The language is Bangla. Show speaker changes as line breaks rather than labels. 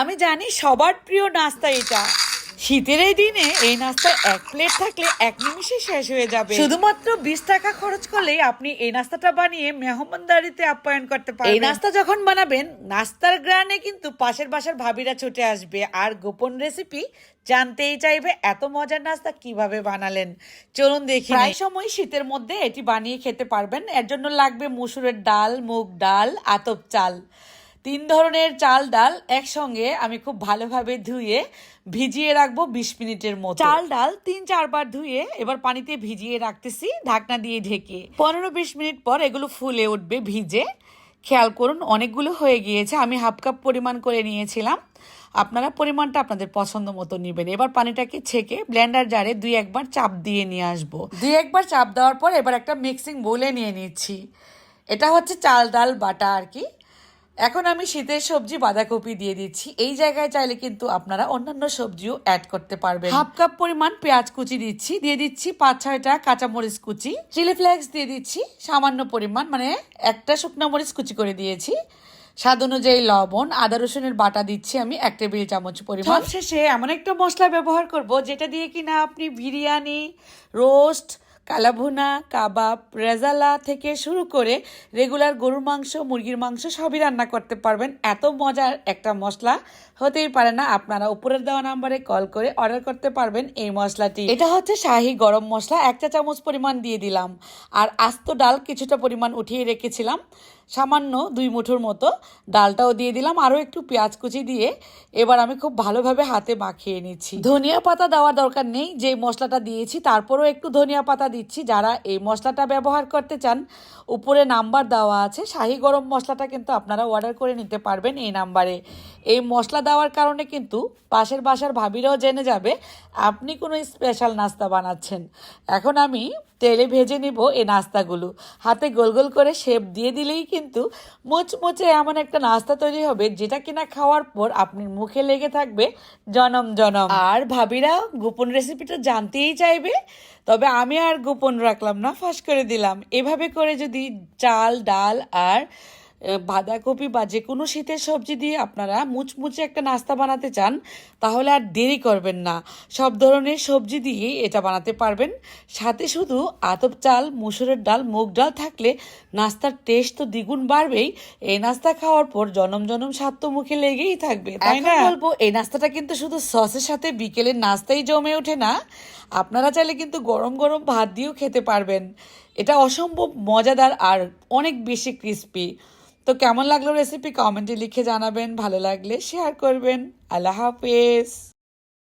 আমি জানি সবার প্রিয় নাস্তা এটা। শীতের এই দিনে এই নাস্তা এক প্লেট থাকলে এক নিমিষে শেষ হয়ে যাবে। শুধুমাত্র বিশ টাকা খরচ করলেই আপনি এই নাস্তাটা বানিয়ে মেহমানদারিতে আপ্যায়ন করতে পারেন এই নাস্তা যখন বানাবেন নাস্তার গ্রানে কিন্তু পাশের বাসার ভাবিরা ছুটে আসবে। আর গোপন রেসিপি জানতেই চাইবে এত মজার নাস্তা কীভাবে বানালেন। চলুন দেখি। প্রায় সময় শীতের মধ্যে এটি বানিয়ে খেতে পারবেন। এর জন্য লাগবে মুসুরের ডাল মুগ ডাল আতপ চাল। তিন ধরনের চাল ডাল একসঙ্গে আমি খুব ভালোভাবে ধুয়ে ভিজিয়ে রাখব বিশ মিনিটের মতো। চাল ডাল তিন চারবার ধুয়ে এবার পানিতে ভিজিয়ে রাখতেছি ঢাকনা দিয়ে ঢেকে। পনেরো বিশ মিনিট পর এগুলো ফুলে উঠবে ভিজে। খেয়াল করুন অনেকগুলো হয়ে গিয়েছে আমি হাফ কাপ পরিমাণ করে নিয়েছিলাম। আপনারা পরিমাণটা আপনাদের পছন্দ মতো নেবেন। এবার পানিটাকে ছেঁকে ব্লেন্ডার জারে দুই একবার চাপ দিয়ে নিয়ে আসব। দুই একবার চাপ দেওয়ার পর এবার একটা মিক্সিং বোলে নিয়ে নিচ্ছি। এটা হচ্ছে চাল ডাল বাটা আর কি। এখন আমি শীতের সবজি বাঁধাকপি দিয়ে দিচ্ছি। এই জায়গায় চাইলে কিন্তু আপনারা অন্যান্য সবজিও অ্যাড করতে পারবেন। হাফ কাপ পরিমাণ পেঁয়াজ কুচি দিচ্ছি। দিয়ে দিচ্ছি পাঁচ ছয়টা কাঁচামরিচ কুচি। চিলি ফ্লেক্স দিয়ে দিচ্ছি সামান্য পরিমাণ মানে একটা শুকনো মরিচ কুচি করে দিয়েছি। স্বাদ অনুযায়ী লবণ আদা রসুনের বাটা দিচ্ছি আমি এক টেবিল চামচ পরিমাণ। শেষে এমন একটা মশলা ব্যবহার করব যেটা দিয়ে কিনা আপনি বিরিয়ানি রোস্ট কালাভুনা, কাবাব, রেজালা থেকে শুরু করে রেগুলার গরুর মাংস, মুরগির মাংস সবই রান্না করতে পারবেন। এত মজার একটা মশলা। হতেই পারে না, আপনারা উপরের দেওয়া নাম্বারে কল করে অর্ডার করতে পারবেন এই মশলাটি। এটা হচ্ছে শাহি গরম মশলা, এক চা চামচ পরিমাণ দিয়ে দিলাম। আর আস্ত ডাল কিছুটা পরিমাণ উঠিয়ে রেখেছিলাম। সামান্য দুই মুঠোর মতো ডালটাও দিয়ে দিলাম। আরও একটু পেঁয়াজ কুচি দিয়ে এবার আমি খুব ভালোভাবে হাতে মাখিয়ে নিচ্ছি। ধনিয়া পাতা দেওয়ার দরকার নেই, যে মশলাটা দিয়েছি তারপরেও একটু ধনিয়া পাতা দিচ্ছি। যারা এই মশলাটা ব্যবহার করতে চান, উপরে নাম্বার দেওয়া আছে। শাহি গরম মশলাটা কিন্তু আপনারা অর্ডার করে নিতে পারবেন এই নাম্বারে। এই মশলা দেওয়ার কারণে কিন্তু পাশের বাসার ভাবিরাও জেনে যাবে, আপনি কোনো স্পেশাল নাস্তা বানাচ্ছেন। এখন আমি তেলে ভেজে নিব এ নাস্তাগুলো। হাতে গোল গোল করে শেপ দিয়ে দিলেই কিন্তু মুচমুচে এমন একটা নাস্তা তৈরি হবে যেটা কিনা খাওয়ার পর আপনি মুখে লেগে থাকবে জনম জনম। আর ভাবিরা, গোপন রেসিপিটা জানতেই চাইবে, তবে আমি আর গোপন রাখলাম না, ফাঁস করে দিলাম। এভাবে করে যদি চাল, ডাল আর বাঁধাকপি বা যে কোনো শীতের সবজি দিয়ে আপনারা মুচমুচে একটা নাস্তা বানাতে চান তাহলে আর দেরি করবেন না। সব ধরনের সবজি দিয়ে এটা বানাতে পারবেন। সাথে শুধু আতপ চাল মুসুরের ডাল মুগ ডাল থাকলে নাস্তার টেস্ট তো দ্বিগুণ বাড়বেই। এই নাস্তা খাওয়ার পর জনম জনম স্বাদ তো মুখে লেগেই থাকবে তাই না? বলব এই নাস্তাটা কিন্তু শুধু সসের সাথে বিকেলের নাস্তাই জমে ওঠে না। আপনারা চাইলে কিন্তু গরম গরম ভাত দিয়েও খেতে পারবেন। এটা অসম্ভব মজাদার আর অনেক বেশি ক্রিস্পি তো কেমন লাগল রেসিপি কমেন্টে লিখে জানাবেন ভালো লাগলে শেয়ার করবেন। আল্লাহ হাফেজ।